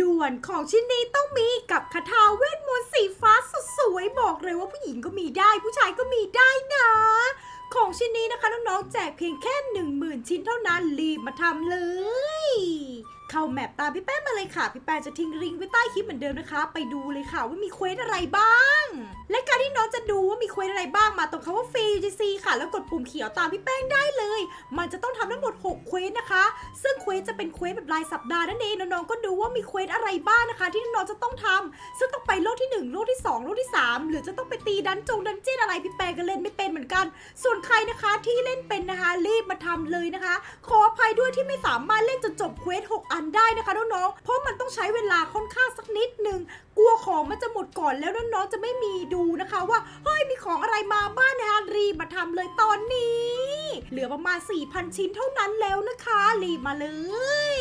ด่วนของชิ้นนี้ต้องมีกับคาถาเวทมนต์สีฟ้าสุดสวยบอกเลยว่าผู้หญิงก็มีได้ ผู้ชายก็มีได้นะ ของชิ้นนี้นะคะน้องๆแจกเพียงแค่ 10,000 ชิ้นเท่านั้นรีบมาทำเลย เข้าแมปตามพี่แป้มาเลยค่ะ พี่แป้จะทิ้งลิงก์ไว้ใต้คลิปเหมือนเดิมนะคะ ไปดูเลยค่ะว่ามีเควสอะไรบ้าง และการที่น้องจะดูว่ามีเควสอะไรบ้างมาตรงคำว่าฟรี แล้วกดปุ่มเขียวตามพี่แป้งได้เลย มันจะต้องทำทั้งหมด 6 เควสนะคะ ซึ่งเควสจะเป็นเควสแบบรายสัปดาห์นั่นเองน้องๆก็ดูว่ามีเควสอะไรบ้างนะคะ ที่น้องๆจะต้องทำซึ่งต้องไปโลกที่ 1 โลกที่ 2 โลกที่ 3 หรือจะต้องไปตีดันจงดันเจี้ยนอะไรพี่แป้งก็เล่นไม่เป็นเหมือนกัน ส่วนใครนะคะที่เล่นเป็นนะคะรีบมาทำเลยนะคะ ขออภัยด้วยที่ไม่สามารถเล่นจนจบเควส6อันได้นะคะน้องๆเพราะมันต้องใช้เวลาค่อนข้างสักนิดหนึ่งกลัวของมันจะหมดก่อนแล้วน้องๆจะไม่มีดูนะคะว่าเฮ้ย ของอะไรมาบ้างนะคะรีบมาทำเลยตอนนี้ เหลือประมาณ 4,000 ชิ้นเท่านั้นแล้วนะคะ รีบมาเลย